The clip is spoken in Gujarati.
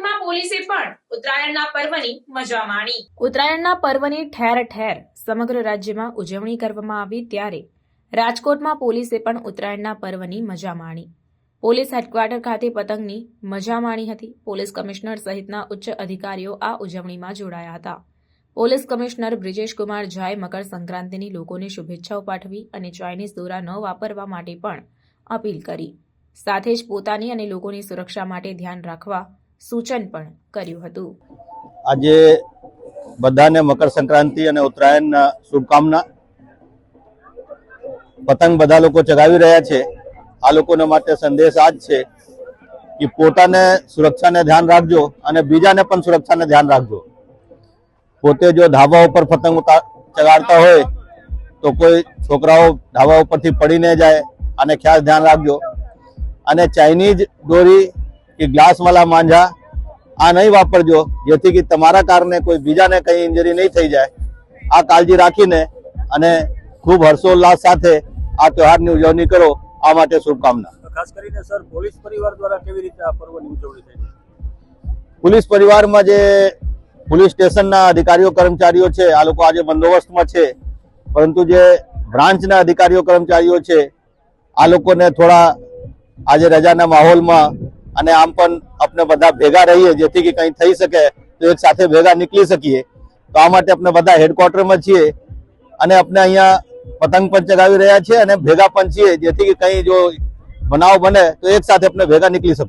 રાજકોટમાં પોલીસે પણ ઉત્તરાયણના પર્વની મજા માણી. ઉત્તરાયણના પર્વની ઠેર ઠેર સમગ્ર રાજ્યમાં ઉજવણી કરવામાં આવી ત્યારે રાજકોટમાં પોલીસે પણ ઉત્તરાયણના પર્વની મજા માણી. પોલીસ હેડક્વાર્ટર ખાતે પતંગની મજા માણી હતી. પોલીસ કમિશનર સહિતના ઉચ્ચ અધિકારીઓ આ ઉજવણીમાં જોડાયા હતા. પોલીસ કમિશનર બ્રિજેશ કુમાર ઝાએ મકર સંક્રાંતિની લોકોને શુભેચ્છાઓ પાઠવી અને ચાઇનીઝ દોરા ન વાપરવા માટે પણ અપીલ કરી. સાથે જ પોતાની અને લોકોની સુરક્ષા માટે ધ્યાન રાખવા સૂચન પણ કર્યું હતું. આજે બધાને મકર સંક્રાંતિ અને ઉત્તરાયણના શુભકામના. પતંગ બધા લોકો ચગાવી રહ્યા છે. આ લોકોને માટે સંદેશ આ જ છે કે પોતાને સુરક્ષાને ધ્યાન રાખજો અને બીજાને પણ સુરક્ષાને ધ્યાન રાખજો. પોતે જો ધાબા ઉપર પતંગ ચગાડતા હોય તો કોઈ છોકરાઓ ધાબા ઉપરથી પડી ન જાય અને ખ્યાલ ધ્યાન રાખજો. અને ચાઇનીઝ દોરી કે ગ્લાસવાળા માંજા આ નહીં વાપરજો જેથી કે તમારા કારણે કોઈ બીજાને કંઈ ઇન્જરી નહીં થઈ જાય. આ કાળજી રાખીને અને ખૂબ હર્ષોલ્લાસ સાથે આ તહેવારની ઉજવણી કરો. આ માટે શુભકામના. ખાસ કરીને સર પોલીસ પરિવાર દ્વારા કેવી રીતે આ પર્વની ઉજવણી થઈ પોલીસ પરિવારમાં જે પોલીસ સ્ટેશનના અધિકારીઓ કર્મચારીઓ છે આ લોકો આજે બંદોબસ્તમાં છે. પરંતુ જે બ્રાન્ચના અધિકારીઓ કર્મચારીઓ છે આ લોકોને થોડા આજે રજાના માહોલમાં અને આમ પણ આપણે બધા ભેગા રહીએ, જેથી કે કંઈ થઈ શકે તો એક સાથે ભેગા નીકળી શકીએ. તો આ માટે આપણે બધા હેડક્વાર્ટરમાં છીએ અને આપણે અહીંયા પતંગ પણ ચગાવી રહ્યા છીએ અને ભેગા પણ છીએ, જેથી કે કંઈ જો બનાવ બને તો એક સાથે આપણે ભેગા નીકળી શકશું.